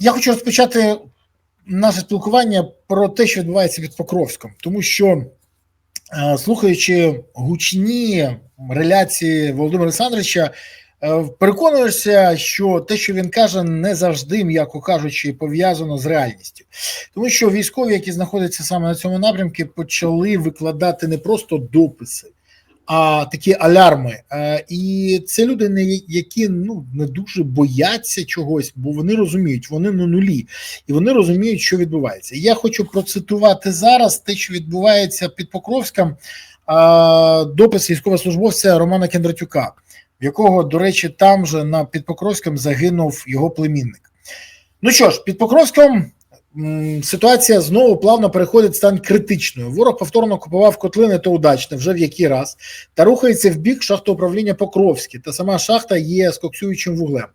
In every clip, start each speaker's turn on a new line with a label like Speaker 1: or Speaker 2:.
Speaker 1: Я хочу розпочати наше спілкування про те, що відбувається під Покровськом, тому що е, слухаючи гучні реляції Володимира Олександровича, е, переконуєшся, що те, що він каже, не завжди, м'яко кажучи, пов'язано з реальністю, тому що військові, які знаходяться саме на цьому напрямку, почали викладати не просто дописи. А такі алярми, Е, і це люди, не які ну не дуже бояться чогось, бо вони розуміють, вони на нулі, і вони розуміють, що відбувається. Я хочу процитувати зараз те, що відбувається під Покровськом, е, допис військовослужбовця Романа Кендратюка, в якого, до речі, там же на Підпокровськом загинув його племінник. Ну що ж, під Покровськом ситуація знову плавно переходить в стан критичною. Ворог повторно купував котлини то удачне вже в який раз, та рухається в бік шахтоуправління Покровське. Та сама шахта є з коксуючим вуглем.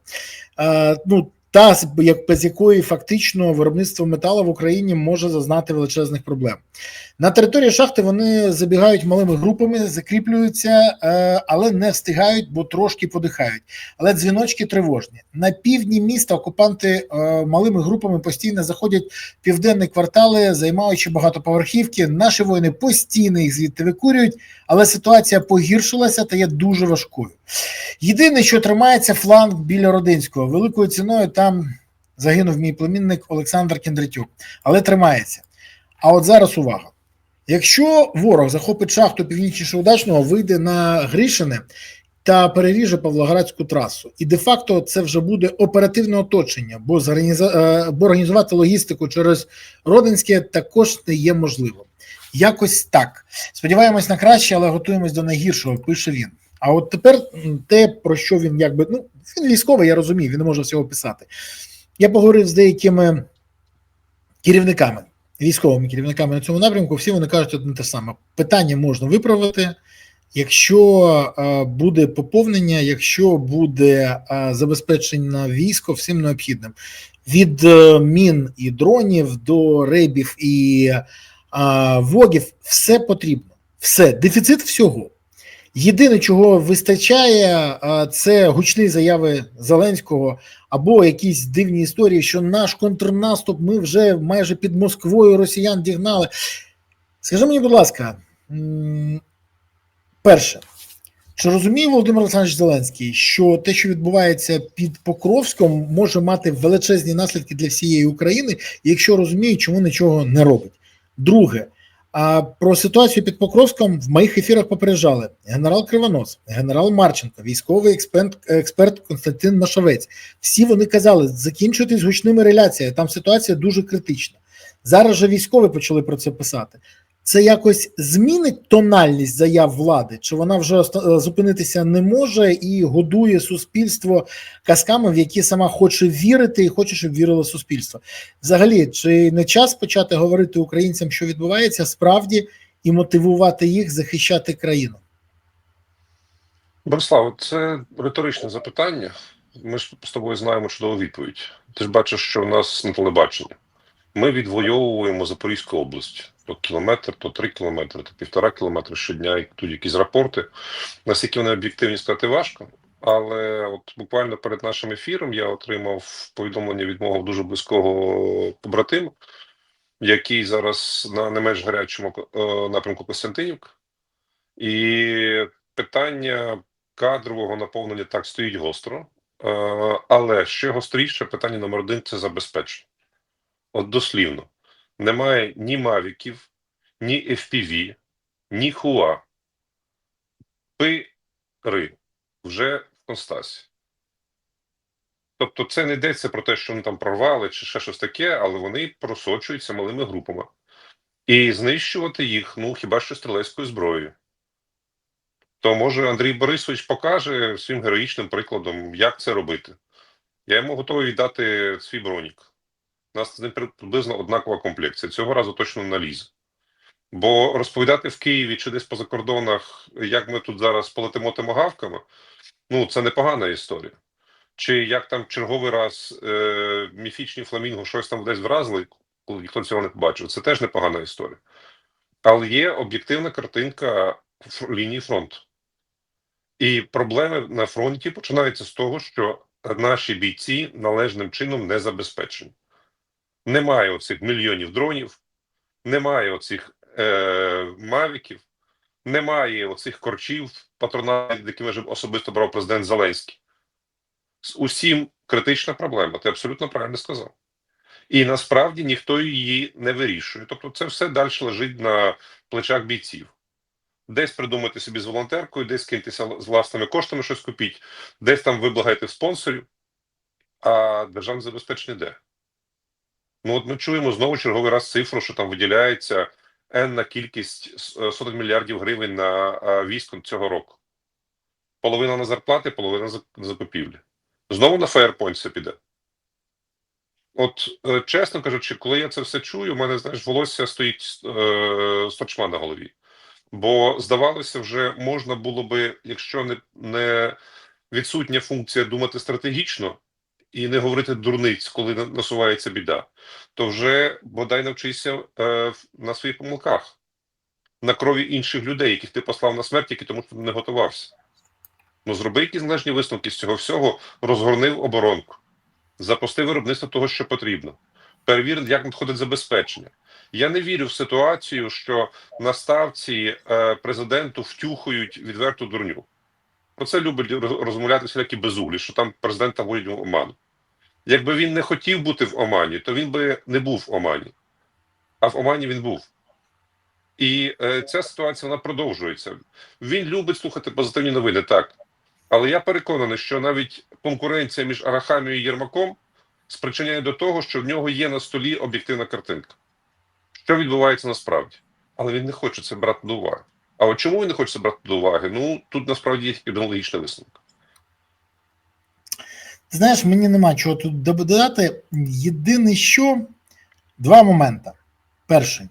Speaker 1: Е, ну, та як без якої фактично виробництво металу в Україні може зазнати величезних проблем. На території шахти вони забігають малими групами, закріплюються, е, але не встигають, бо трошки подихають. Але дзвіночки тривожні. На півдні міста окупанти е, малими групами постійно заходять в південні квартали, займаючи багатоповерхівки. Наші воїни постійно їх звідти викурюють, але ситуація погіршилася та є дуже важкою. Єдине, що тримається фланг біля Родинського. Великою ціною там загинув мій племінник Олександр Кіндратюк, але тримається. А от зараз увага. Якщо ворог захопить шахту північніше удачного, вийде на Грішине та переріже Павлоградську трасу, і де-факто це вже буде оперативне оточення, бо е, бо організувати логістику через Родинське також не є можливим. Якось так. Сподіваємось на краще, але готуємось до найгіршого, пише він. А от тепер те, про що він якби ну він військовий, я розумію, він не може всього писати. Я поговорив з деякими керівниками, військовими керівниками на цьому напрямку. Всі вони кажуть одне те саме: питання можна виправити, якщо е, буде поповнення, якщо буде е, забезпечення військо всім необхідним від е, мін і дронів до рейбів і вогів, все потрібно, все дефіцит всього. Єдине, чого вистачає, це гучні заяви Зеленського або якісь дивні історії, що наш контрнаступ ми вже майже під Москвою росіян дігнали. Скажи мені, будь ласка, перше, чи розуміє Володимир Олександрович Зеленський, що те, що відбувається під Покровськом, може мати величезні наслідки для всієї України, і якщо розуміє, чому нічого не робить? Друге, а про ситуацію під Покровськом в моїх ефірах попереджали генерал Кривонос, генерал Марченко, військовий експерт, експерт Константин Нашовець. Всі вони казали, закінчуйтесь гучними реляціями, там ситуація дуже критична. Зараз же військові почали про це писати. Це якось змінить тональність заяв влади, чи вона вже е, зупинитися не може і годує суспільство казками, в які сама хоче вірити, і хоче, щоб вірило суспільство. Взагалі, чи не час почати говорити українцям, що відбувається справді, і мотивувати їх захищати країну?
Speaker 2: Борислав, це риторичне запитання. Ми ж з тобою знаємо чудову відповідь. Ти ж бачиш, що в нас на телебаченні. Ми відвоюємо Запорізьку область. То кілометр, то три кілометри, то півтора кілометри щодня, і тут якісь рапорти. Наскільки вони об'єктивні сказати важко. Але от буквально перед нашим ефіром я отримав повідомлення від мого дуже близького побратима, який зараз на не менш гарячому е, напрямку Костянтинівка. І питання кадрового наповнення так стоїть гостро, е, але ще гостріше питання номер один це забезпечення. От дослівно, немає ні мавіків, ні FPV, ні хуа. Пири вже в Констасі. Тобто це не йдеться про те, що вони там прорвали чи ще щось таке, але вони просочуються малими групами. І знищувати їх, ну хіба що стрілецькою зброєю то може Андрій Борисович покаже своїм героїчним прикладом, як це робити. Я йому готовий віддати свій бронік. У нас ним приблизно однакова комплекція. Цього разу точно не налізе. Бо розповідати в Києві чи десь по закордонах, як ми тут зараз полетимо тимогавками, ну це непогана історія. Чи як там черговий раз е, міфічні фламінго щось там десь вразили, коли ніхто цього не побачив, це теж непогана історія. Але є об'єктивна картинка лінії фронту. І проблеми на фронті починаються з того, що наші бійці належним чином не забезпечені. Немає оцих мільйонів дронів, немає оцих е, мавіків, немає оцих корчів патронатів, якими вже особисто брав президент Зеленський. З усім критична проблема. Ти абсолютно правильно сказав. І насправді ніхто її не вирішує. Тобто, це все далі лежить на плечах бійців. Десь придумати собі з волонтеркою, десь киньтеся з власними коштами щось купіть, десь там виблагайте спонсорів, а державне забезпечення де? Ну, от ми чуємо знову черговий раз цифру, що там виділяється енна кількість е, сотень мільярдів гривень на е, військо цього року. Половина на зарплати, половина на закупівлі. Знову на це піде. От, е, чесно кажучи, коли я це все чую, у мене, знаєш, волосся стоїть е, сторчма на голові. Бо, здавалося, вже можна було би, якщо не, не відсутня функція думати стратегічно і не говорити дурниць, коли на- насувається біда, то вже бодай навчися е, на своїх помилках, на крові інших людей, яких ти послав на смерть, які тому що не готувався. Ну, зроби якісь належні висновки з цього всього, розгорнив оборонку, запусти виробництво того, що потрібно, перевір, як надходить забезпечення. Я не вірю в ситуацію, що на ставці е, президенту втюхують відверту дурню. Про це люблять роз- розмовляти всілякі безуглі, що там президента вводять в оману. Якби він не хотів бути в омані, то він би не був в омані. А в омані він був. І е, ця ситуація вона продовжується. Він любить слухати позитивні новини, так. Але я переконаний, що навіть конкуренція між Арахамією і Єрмаком спричиняє до того, що в нього є на столі об'єктивна картинка. Що відбувається насправді? Але він не хоче це брати до уваги. А от чому він не хоче це брати до уваги? Ну тут насправді є тільки висновок.
Speaker 1: Знаєш, мені нема чого тут додати. Єдине, що два моменти. Перший.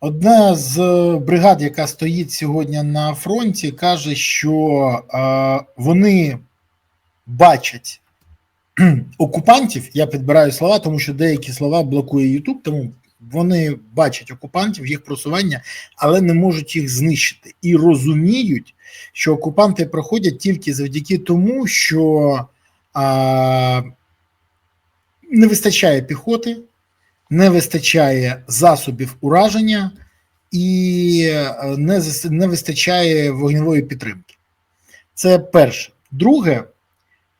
Speaker 1: Одна з е, бригад, яка стоїть сьогодні на фронті, каже, що е, вони бачать окупантів. Я підбираю слова, тому що деякі слова блокує Ютуб, тому вони бачать окупантів, їх просування, але не можуть їх знищити. І розуміють, що окупанти проходять тільки завдяки тому, що а, не вистачає піхоти, не вистачає засобів ураження і е, не, не вистачає вогневої підтримки. Це перше. Друге,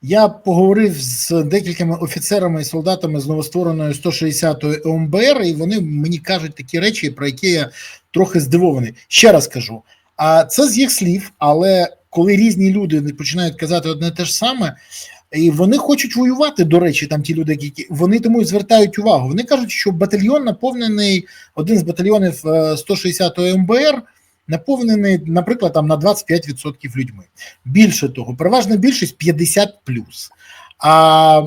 Speaker 1: я поговорив з декількома офіцерами і солдатами з новоствореної 160-ї ОМБР, і вони мені кажуть такі речі, про які я трохи здивований. Ще раз кажу, а це з їх слів, але коли різні люди починають казати одне те ж саме, і вони хочуть воювати, до речі, там ті люди, які вони тому і звертають увагу. Вони кажуть, що батальйон наповнений, один з батальйонів е, 160-ї МБР наповнений, наприклад, там на 25% людьми. Більше того, переважна більшість 50 А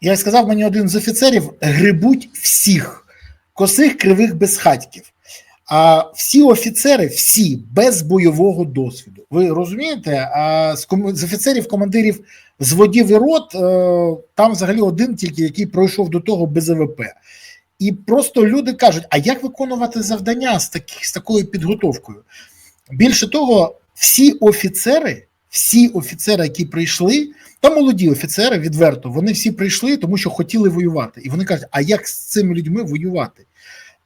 Speaker 1: я сказав мені один з офіцерів: грибуть всіх косих кривих безхатьків. А всі офіцери, всі без бойового досвіду. Ви розумієте? А з, офіцерів, командирів з водів і рот, е, там взагалі один тільки, який пройшов до того без АВП. І просто люди кажуть: а як виконувати завдання з, таких, з такою підготовкою? Більше того, всі офіцери, всі офіцери, які прийшли, та молоді офіцери відверто, вони всі прийшли, тому що хотіли воювати. І вони кажуть, а як з цими людьми воювати?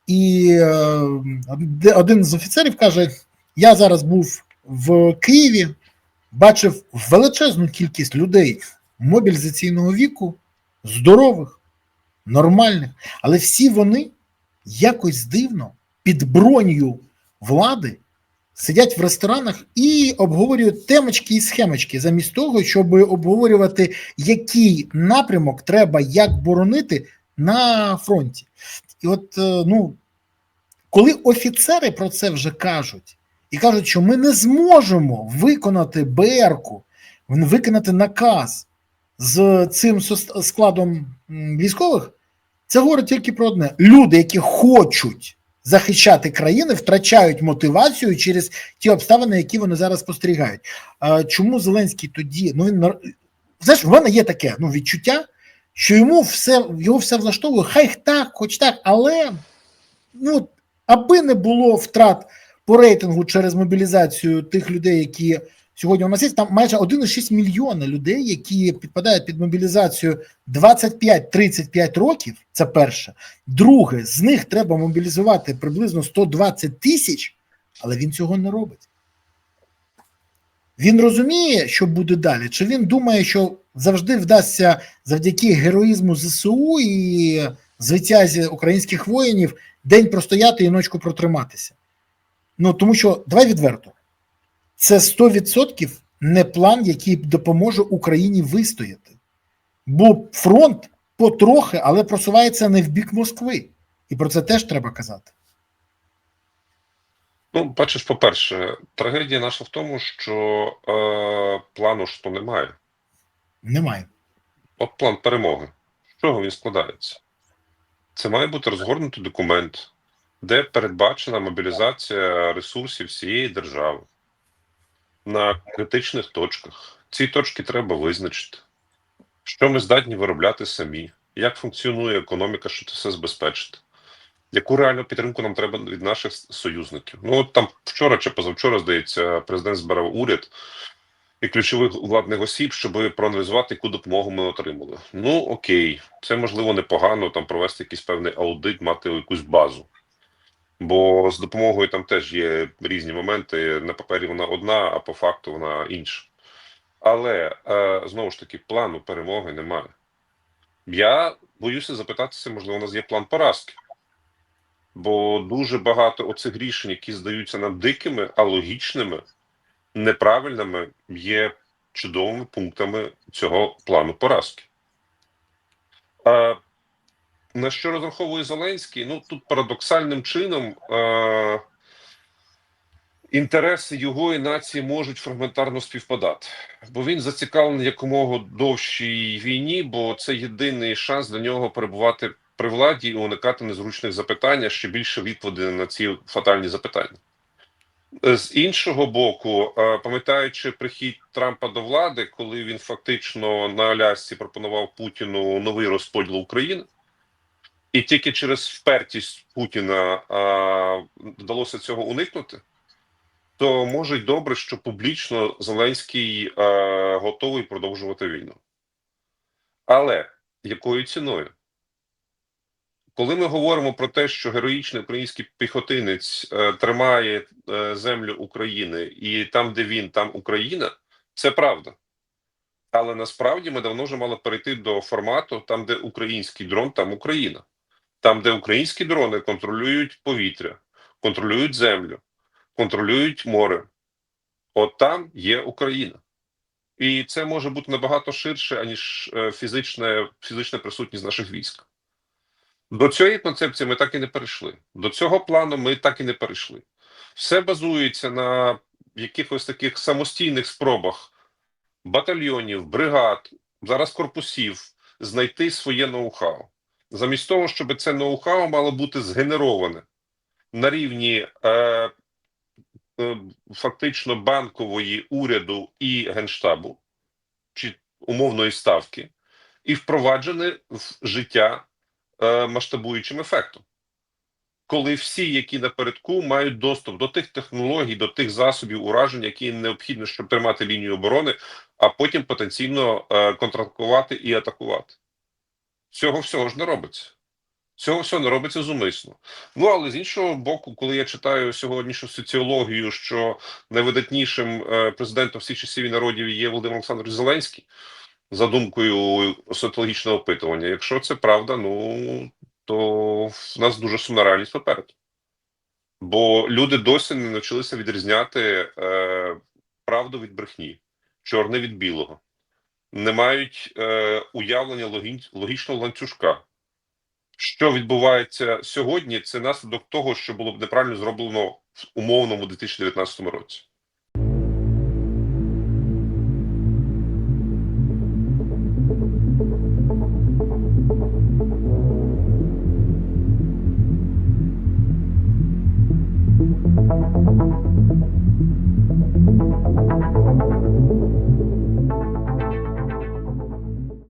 Speaker 1: І е, один з офіцерів каже: Я зараз був в Києві, бачив величезну кількість людей мобілізаційного віку, здорових, нормальних, але всі вони якось дивно під бронью влади сидять в ресторанах і обговорюють темочки і схемочки, замість того, щоб обговорювати, який напрямок треба як боронити на фронті. І от е, ну, коли офіцери про це вже кажуть, і кажуть, що ми не зможемо виконати БРку, виконати наказ з цим складом військових, це говорить тільки про одне: люди, які хочуть захищати країни, втрачають мотивацію через ті обставини, які вони зараз спостерігають. Чому Зеленський тоді? Ну він знаєш, в мене є таке ну, відчуття, що йому все його все влаштовує, хай так, хоч так, але ну, аби не було втрат по рейтингу через мобілізацію тих людей, які сьогодні у нас є там майже 1,6 мільйона людей, які підпадають під мобілізацію 25-35 років. Це перше. Друге, з них треба мобілізувати приблизно 120 тисяч, але він цього не робить. Він розуміє, що буде далі, чи він думає, що завжди вдасться завдяки героїзму ЗСУ і звитязі українських воїнів день простояти і ночку протриматися. Ну тому що давай відверто, це 100% не план, який допоможе Україні вистояти. Бо фронт потрохи, але просувається не в бік Москви. І про це теж треба казати.
Speaker 2: Ну, бачиш, по-перше, трагедія наша в тому, що е, плану ж то немає.
Speaker 1: Немає.
Speaker 2: От план перемоги. З чого він складається? Це має бути розгорнутий документ, де передбачена мобілізація ресурсів всієї держави на критичних точках. Ці точки треба визначити. Що ми здатні виробляти самі, як функціонує економіка, щоб це все забезпечити. Яку реальну підтримку нам треба від наших союзників? Ну от там вчора чи позавчора, здається, президент збирав уряд і ключових владних осіб, щоб проаналізувати, яку допомогу ми отримали. Ну окей, це можливо непогано там провести якийсь певний аудит, мати якусь базу. Бо з допомогою там теж є різні моменти. На папері вона одна, а по факту вона інша. Але е, знову ж таки, плану перемоги немає. Я боюся запитатися, можливо, у нас є план поразки. Бо дуже багато оцих рішень, які здаються нам дикими, а логічними, неправильними, є чудовими пунктами цього плану поразки. На що розраховує Зеленський? Ну тут парадоксальним чином е, інтереси його і нації можуть фрагментарно співпадати, бо він зацікавлений якомога довшій війні, бо це єдиний шанс для нього перебувати при владі і уникати незручних запитань, а ще більше відповіді на ці фатальні запитання. З іншого боку, е, пам'ятаючи прихід Трампа до влади, коли він фактично на Алясці пропонував Путіну новий розподіл України, і тільки через впертість Путіна а, вдалося цього уникнути, то може й добре, що публічно Зеленський а, готовий продовжувати війну. Але якою ціною? Коли ми говоримо про те, що героїчний український піхотинець е, тримає е, землю України, і там, де він, там Україна, це правда. Але насправді ми давно вже мали перейти до формату, там, де український дрон, там Україна. Там, де українські дрони контролюють повітря, контролюють землю, контролюють море. От там є Україна. І це може бути набагато ширше, аніж е, фізична, фізична присутність наших військ. До цієї концепції ми так і не перейшли. До цього плану ми так і не перейшли. Все базується на якихось таких самостійних спробах батальйонів, бригад, зараз корпусів знайти своє ноу-хау. Замість того, щоб це ноу-хау мало бути згенероване на рівні е, е, фактично банкової уряду і генштабу чи умовної ставки, і впроваджене в життя е, масштабуючим ефектом. Коли всі, які напередку, мають доступ до тих технологій, до тих засобів ураження, які необхідні, щоб тримати лінію оборони, а потім потенційно е, контратакувати і атакувати. Цього всього ж не робиться. Цього всього не робиться зумисно. Ну але з іншого боку, коли я читаю сьогоднішню соціологію, що найвидатнішим е, президентом всіх часів і народів є Володимир Олександрович Зеленський, за думкою соціологічного опитування, якщо це правда, ну то в нас дуже сумна реальність попереду. Бо люди досі не навчилися відрізняти е, правду від брехні, чорне від білого, не мають е, уявлення логі... логічного ланцюжка. Що відбувається сьогодні, це наслідок того, що було б неправильно зроблено в умовному 2019 році.